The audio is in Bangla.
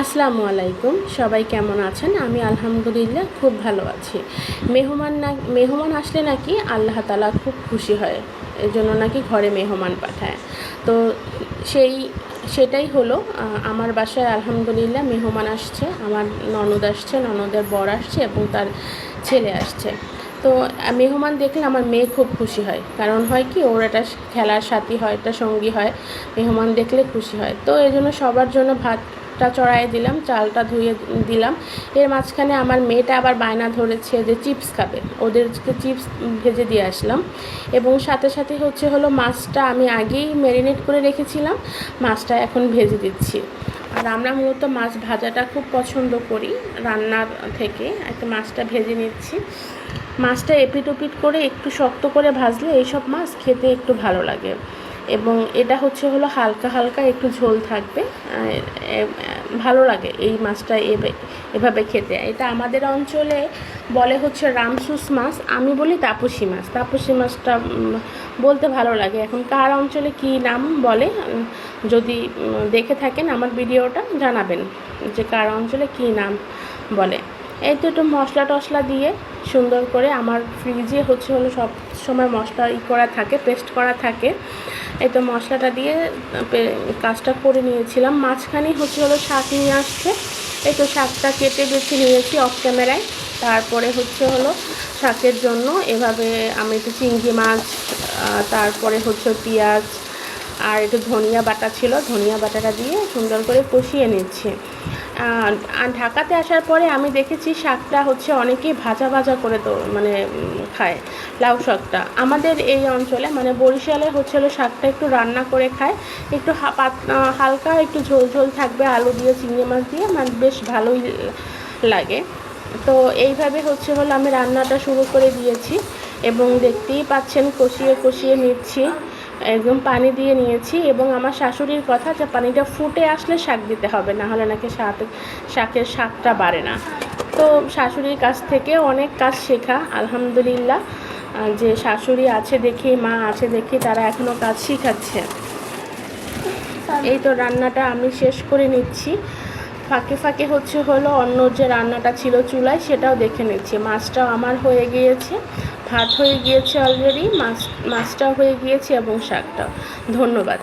আসসালামু আলাইকুম। সবাই কেমন আছেন? আমি আলহামদুলিল্লাহ খুব ভালো আছি। মেহমান না, মেহমান আসলে নাকি আল্লাহ তালা খুব খুশি হয় এই জন্য নাকি ঘরে মেহমান পাঠায়। তো সেই, সেটাই হলো আমার বাসায় আলহামদুলিল্লাহ মেহমান আসছে, আমার ননদ আসছে, ননদের বর আসছে এবং তার ছেলে আসছে। তো মেহমান দেখলে আমার মেয়ে খুব খুশি হয়, কারণ হয় কি, ওর একটা খেলার সাথী হয়, একটা সঙ্গী হয়, মেহমান দেখলে খুশি হয়। তো এই জন্য সবার জন্য ভাতটা চড়াই দিলাম, চালটা ধুয়ে দিলাম। এর মাঝখানে আমার মেয়েটা আবার বায়না ধরেছে যে চিপস খাবে। ওদেরকে চিপস ভেজে দিয়ে আসলাম। এবং সাথে সাথে হচ্ছে হলো মাছটা আমি আগেই ম্যারিনেট করে রেখেছিলাম, মাছটা এখন ভেজে দিচ্ছি। আর আমরা মূলত মাছ ভাজাটা খুব পছন্দ করি রান্নার থেকে। একটা মাছটা ভেজে নিচ্ছি। মাছটা এপিট ওপিট করে একটু শক্ত করে ভাজলে এইসব মাছ খেতে একটু ভালো লাগে। এবং এটা হচ্ছে হলো হালকা হালকা একটু ঝোল থাকবে ভালো লাগে এই মাছটা এভাবে খেতে। এটা আমাদের অঞ্চলে বলে হচ্ছে রামসুস মাছ, আমি বলি তাপসী মাছ। তাপসী মাছটা বলতে ভালো লাগে। এখন কার অঞ্চলে কি নাম বলে যদি দেখে থাকেন আমার ভিডিওটা, জানাবেন যে কার অঞ্চলে কি নাম বলে। এই তো একটু মশলা টশলা দিয়ে সুন্দর করে আমার ফ্রিজে হচ্ছে হলো সব সময় মশলা ই করা থাকে পেস্ট করা থাকে। এই তো মশলাটা দিয়ে কাজটা করে নিয়েছিলাম। মাঝখানে হচ্ছে হলো শাক নিয়ে আসছে। এই তো শাকটা কেটে বেছে নিয়েছি অফ ক্যামেরায় তারপরে হচ্ছে হলো শাকের জন্য এভাবে আমি একটু চিংড়ি মাছ তারপরে হচ্ছে পেঁয়াজ আর একটু ধনিয়া বাটা ছিল, ধনিয়া বাটাটা দিয়ে সুন্দর করে কষিয়ে নিচ্ছি। ঢাকাতে আসার পরে আমি দেখেছি শাকটা হচ্ছে অনেকেই ভাজা ভাজা করে তো মানে খায়, লাউ শাকটা। আমাদের এই অঞ্চলে মানে বরিশালে হচ্ছে শাকটা একটু রান্না করে খায়, একটু হালকা একটু ঝোল ঝোল থাকবে, আলু দিয়ে, চিংড়ি মাছ দিয়ে মানে বেশ ভালোই লাগে। তো এইভাবে হচ্ছে হলো আমি রান্নাটা শুরু করে দিয়েছি এবং দেখতেই পাচ্ছেন, কষিয়ে কষিয়ে নিচ্ছি। একদম পানি দিয়ে নিয়েছি এবং আমার শাশুড়ির কথা যে পানিটা ফুটে আসলে শাক দিতে হবে না হলে নাকি শাক শাকের শাকটা বাড়ে না। তো শাশুড়ির কাছ থেকে অনেক কাজ শেখা, আলহামদুলিল্লাহ। যে শাশুড়ি আছে দেখি, মা আছে দেখি, তারা এখনও কাজ শিখাচ্ছে। এই তো রান্নাটা আমি শেষ করে নিচ্ছি। ফাঁকে ফাঁকে হচ্ছে হলো অন্য যে রান্নাটা ছিল চুলায়, সেটাও দেখে নিচ্ছি। মাছটাও আমার হয়ে গিয়েছে। ভাত হয়ে গিয়েছে অলরেডি মাছ মাছটা হয়ে গিয়েছে এবং শাকটা। ধন্যবাদ।